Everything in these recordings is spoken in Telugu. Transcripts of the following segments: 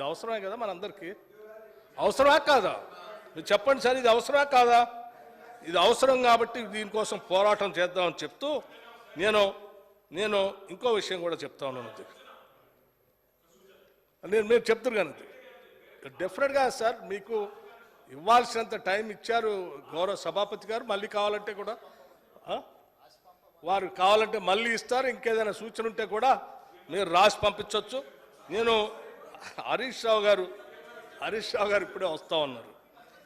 ఇది అవసరమే కదా మనందరికీ? అవసరమా కాదా? మీరు చెప్పండి సార్ ఇది అవసరమా కాదా? ఇది అవసరం కాబట్టి దీనికోసం పోరాటం చేద్దామని చెప్తూ నేను నేను ఇంకో విషయం కూడా చెప్తా ఉన్నాను నేను మీరు చెప్తారు కానీ డెఫినెట్గా సార్ మీకు ఇవ్వాల్సినంత టైం ఇచ్చారు గౌరవ సభాపతి గారు మళ్ళీ కావాలంటే కూడా వారు కావాలంటే మళ్ళీ ఇస్తారు ఇంకేదైనా సూచన ఉంటే కూడా మీరు రాసి పంపించవచ్చు నేను హరీష్ రావు గారు హరీష్ రావు గారు ఇప్పుడే వస్తూ ఉన్నారు.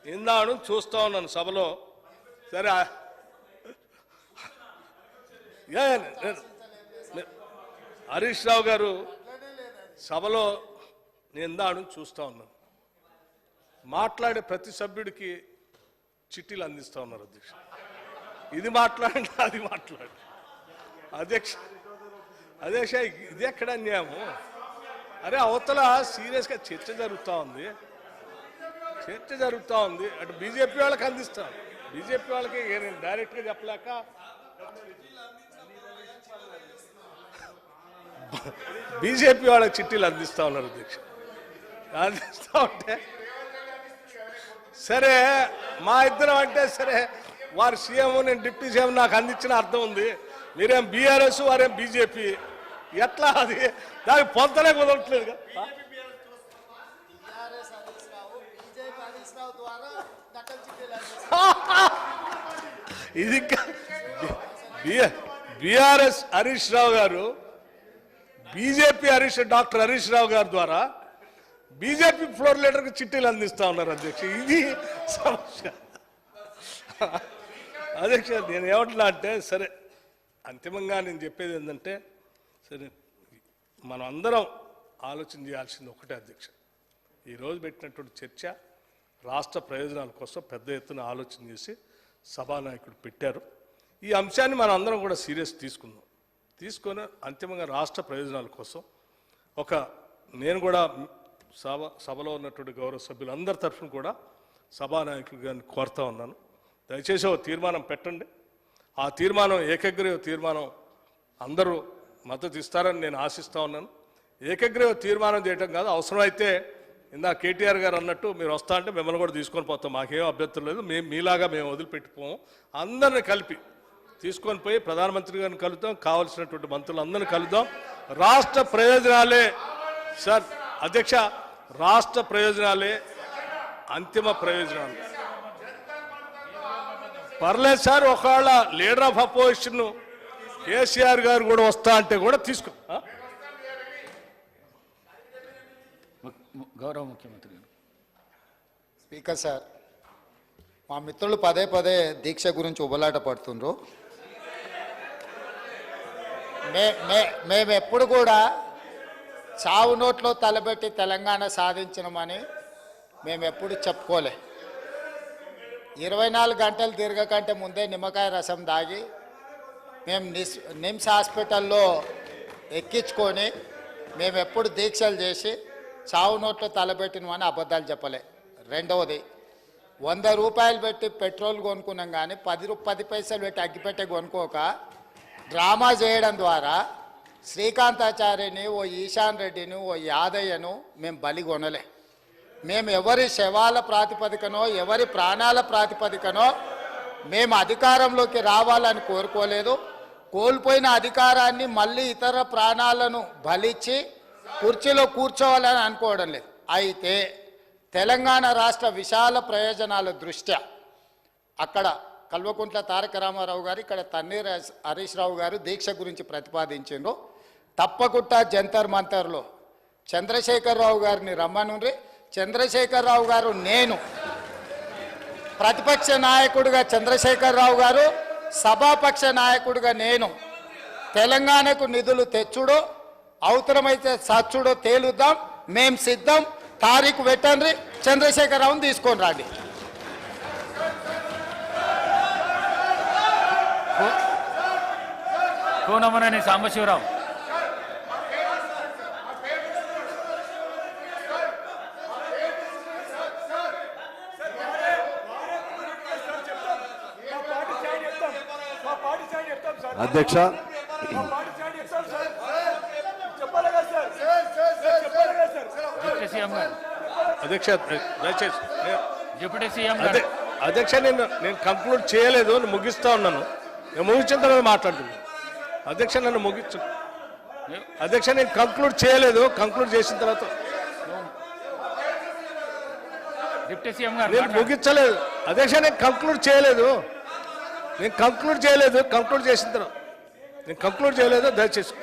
ఇందాను చూస్తా ఉన్నాను సభలో. సరే ఏ, నేను- హరీష్ రావు గారు సభలో నేను ఇందాను చూస్తా ఉన్నాను. మాట్లాడే ప్రతి సభ్యుడికి చిట్టీలు అందిస్తా ఉన్నారు అధ్యక్ష. ఇది మాట్లాడండి అది మాట్లాడండి. అధ్యక్ష అధ్యక్ష ఇది ఎక్కడ అన్యాయము? అరే అవతల సీరియస్గా చర్చ జరుగుతూ ఉంది. చర్చ జరుగుతూ ఉంది. అటు బీజేపీ వాళ్ళకి అందిస్తాం. బీజేపీ వాళ్ళకి నేను డైరెక్ట్గా చెప్పలేక బీజేపీ వాళ్ళకి చిట్టీలు అందిస్తూ ఉన్నారు అధ్యక్ష అందిస్తా ఉంటే సరే మా ఇద్దరం అంటే సరే వారు సీఎం నేను డిప్యూటీ సీఎం నాకు అందించిన అర్థం ఉంది. మీరేం బీఆర్ఎస్ వారేం బీజేపీ. ఎట్లా అది? దానికి పొందలే కుదరట్లేదు హరీష్ రావు ఇది BRS Harish Rao garu BJP Harish doctor Harish Rao గారి ద్వారా బీజేపీ ఫ్లోర్ లీడర్కి చిట్టీలు అందిస్తా ఉన్నారు అధ్యక్ష. ఇది సమస్య. అధ్యక్ష నేను ఏమంటున్నా అంటే సరే అంతిమంగా నేను చెప్పేది ఏంటంటే సరే మనం అందరం ఆలోచన చేయాల్సింది ఒకటే అధ్యక్ష. ఈరోజు పెట్టినటువంటి చర్చ రాష్ట్ర ప్రయోజనాల కోసం పెద్ద ఎత్తున ఆలోచన చేసి సభానాయకుడు పెట్టారు. ఈ అంశాన్ని మనం అందరం కూడా సీరియస్ తీసుకుందాం. తీసుకొని అంతిమంగా రాష్ట్ర ప్రయోజనాల కోసం ఒక నేను కూడా సభ సభలో ఉన్నటువంటి గౌరవ సభ్యులందరి తరఫున కూడా సభానాయకులు గారిని కోరుతా ఉన్నాను. దయచేసి ఒక తీర్మానం పెట్టండి. ఆ తీర్మానం ఏకగ్రీవ తీర్మానం అందరూ మద్దతు ఇస్తారని నేను ఆశిస్తూ ఉన్నాను. ఏకగ్రీవ తీర్మానం చేయటం కాదు అవసరమైతే ఇందా కేటీఆర్ గారు అన్నట్టు మీరు వస్తా అంటే మిమ్మల్ని కూడా తీసుకొని పోతాం. మాకేం అభ్యంతరం లేదు. మేము మీలాగా మేము వదిలిపెట్టిపోము అందరిని కలిపి తీసుకొని పోయి ప్రధానమంత్రి గారిని కలుద్దాం. కావలసినటువంటి మంత్రులందరినీ కలుద్దాం. రాష్ట్ర ప్రయోజనాలే సార్ అధ్యక్ష రాష్ట్ర ప్రయోజనాలే అంతిమ ప్రయోజనాలు. పర్లేదు సార్ ఒకవేళ లీడర్ ఆఫ్ అపోజిషన్ కేసీఆర్ గారు కూడా వస్తా అంటే కూడా తీసుకో గౌరవ ముఖ్యమంత్రి గారు. స్పీకర్ సార్ మా మిత్రులు పదే పదే దీక్ష గురించి ఉబలాట పడుతుండ్రు. మే మే మేము ఎప్పుడు కూడా చావు నోట్లో తలబెట్టి తెలంగాణ సాధించినమని మేము ఎప్పుడు చెప్పుకోలే. ఇరవై నాలుగు గంటలు తిరగకంటే ముందే నిమ్మకాయ రసం దాగి మేము నిస్ నిమ్స్ హాస్పిటల్లో ఎక్కించుకొని మేము ఎప్పుడు దీక్షలు చేసి చావు నోట్లో తలబెట్టినమని అబద్ధాలు చెప్పలే. రెండవది వంద రూపాయలు పెట్టి పెట్రోల్ కొనుక్కున్నాం కానీ పది రూ పది పైసలు పెట్టి అగ్గిపెట్టె కొనుక్కోక డ్రామా చేయడం ద్వారా శ్రీకాంతాచార్యని ఓ ఈశాన్ రెడ్డిని ఓ యాదయ్యను మేము బలి కొనలే. మేము ఎవరి శవాల ప్రాతిపదికనో ఎవరి ప్రాణాల ప్రాతిపదికనో మేము అధికారంలోకి రావాలని కోరుకోలేదు. కోల్పోయిన అధికారాన్ని మళ్ళీ ఇతర ప్రాణాలను బలిచ్చి కుర్చీలో కూర్చోవాలని అనుకోవడం లేదు. అయితే తెలంగాణ రాష్ట్ర విశాల ప్రయోజనాల దృష్ట్యా అక్కడ కల్వకుంట్ల తారక రామారావు గారు ఇక్కడ తన్నీర్ హరీష్- రావు గారు దీక్ష గురించి ప్రతిపాదించిండ్రు. తప్పకుండా జంతర్ మంతర్లో చంద్రశేఖరరావు గారిని రమ్మనుండ్రి. చంద్రశేఖరరావు గారు నేను ప్రతిపక్ష నాయకుడిగా చంద్రశేఖరరావు గారు సభాపక్ష నాయకుడిగా నేను తెలంగాణకు నిధులు తెచ్చుడో అవసరమైతే సచ్చుడో తేలుద్దాం మేం సిద్ధం తారీఖు పెట్టండి చంద్రశేఖరరావుని తీసుకొని రండి. కోనమనేని సాంబశివరావు. అధ్యక్ష. అధ్యక్ష దయచేసి. అధ్యక్ష నేను నేను కంక్లూడ్ చేయలేదు ముగిస్తా ఉన్నాను. నేను ముగించిన తర్వాత మాట్లాడుతున్నాను అధ్యక్ష నన్ను ముగించు అధ్యక్ష నేను కంక్లూడ్ చేయలేదు. కంక్లూడ్ చేసిన తర్వాత డిప్యూటీ సీఎం గారు నేను. ముగించలేదు. అధ్యక్ష నేను కంక్లూడ్ చేయలేదు. నేను కంక్లూడ్ చేయలేదు కంక్లూడ్ చేసిన తర్వాత. నేను కంక్లూడ్ చేయలేదు దయచేసుకో